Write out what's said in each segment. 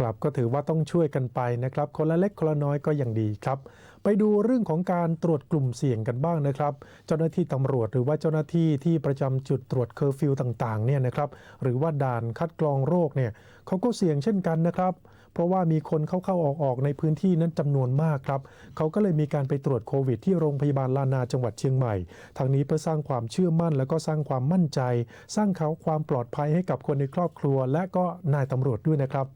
ครับก็ถือว่าต้องช่วยกันไปนะครับ คนละเล็กคนละน้อยก็ยังดีครับ ไปดูเรื่องของการตรวจกลุ่มเสี่ยงกันบ้างนะครับ เจ้าหน้าที่ตำรวจหรือว่าเจ้าหน้าที่ที่ประจำจุดตรวจเคอร์ฟิวต่างๆเนี่ยนะครับหรือว่าด่านคัดกรองโรคเนี่ยเขาก็เสี่ยงเช่นกันนะครับ เพราะว่ามีคนเข้าๆออกๆในพื้นที่นั้นจำนวนมากครับเขาก็เลยมีการไปตรวจโควิด ที่โรงพยาบาลลานาจังหวัดเชียงใหม่ทางนี้เพื่อสร้างความเชื่อมั่น แล้วก็สร้างความมั่นใจ สร้างเขาความปลอดภัยให้กับคนในครอบครัว และก็นายตำรวจด้วยนะครับ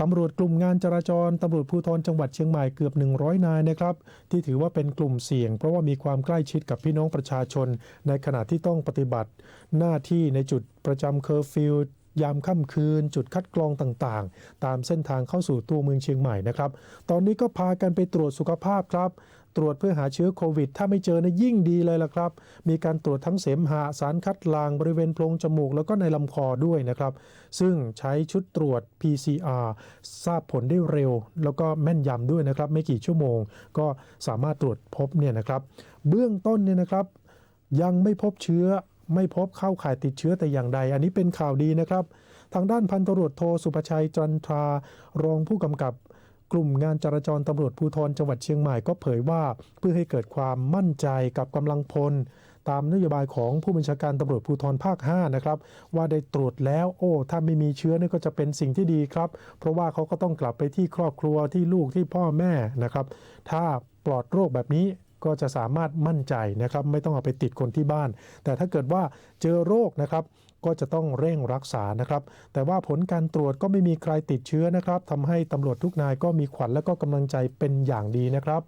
ตำรวจกลุ่มงานจราจรตำรวจภูธรจังหวัดเชียงใหม่เกือบ 100 นายนะครับ ที่ถือว่าเป็นกลุ่มเสี่ยง เพราะว่ามีความใกล้ชิดกับพี่น้องประชาชน ในขณะที่ต้องปฏิบัติ หน้าที่ในจุดประจำเคอร์ฟิว ยามค่ำคืน จุดคัดกรองต่างๆ ตามเส้นทางเข้าสู่ตัวเมืองเชียงใหม่นะครับ ตอนนี้ก็พากันไปตรวจสุขภาพครับ ตรวจเพื่อหาเชื้อโควิด ถ้าไม่เจอนะยิ่งดีเลยล่ะครับ มีการตรวจทั้งเสมหะสารคัดลางบริเวณโพรงจมูก แล้วก็ในลำคอด้วยนะครับ ซึ่งใช้ชุดตรวจ PCR ทราบผลได้เร็ว แล้วก็แม่นยำด้วยนะครับ ไม่กี่ชั่วโมง ก็สามารถตรวจพบเนี่ยนะครับ เบื้องต้นเนี่ยนะครับ ยังไม่พบเชื้อ ไม่พบเข้าข่ายติดเชื้อแต่อย่างใด อันนี้เป็นข่าวดีนะครับ ทางด้านพันตำรวจโทสุภชัยจันทรารองผู้กำกับกลุ่มงานจราจรตำรวจภูธรจังหวัดเชียงใหม่ก็เผยว่า เพื่อให้เกิดความมั่นใจกับกำลังพล ตามนโยบายของผู้บัญชาการตำรวจภูธรภาค 5 นะครับ ว่าได้ตรวจแล้ว โอ้ถ้าไม่มีเชื้อนี่ก็จะเป็นสิ่งที่ดีครับ เพราะว่าเขาก็ต้องกลับไปที่ครอบครัวที่ลูกที่พ่อแม่นะครับ ถ้าปลอดโรคแบบนี้ ก็จะสามารถมั่นใจนะครับไม่ต้องเอาไปติดคนที่บ้าน แต่ถ้าเกิดว่าเจอโรคนะครับก็จะต้องเร่งรักษานะครับ แต่ว่าผลการตรวจก็ไม่มีใครติดเชื้อนะครับทำให้ตำรวจทุกนายก็มีขวัญและก็กำลังใจเป็นอย่างดีนะครับ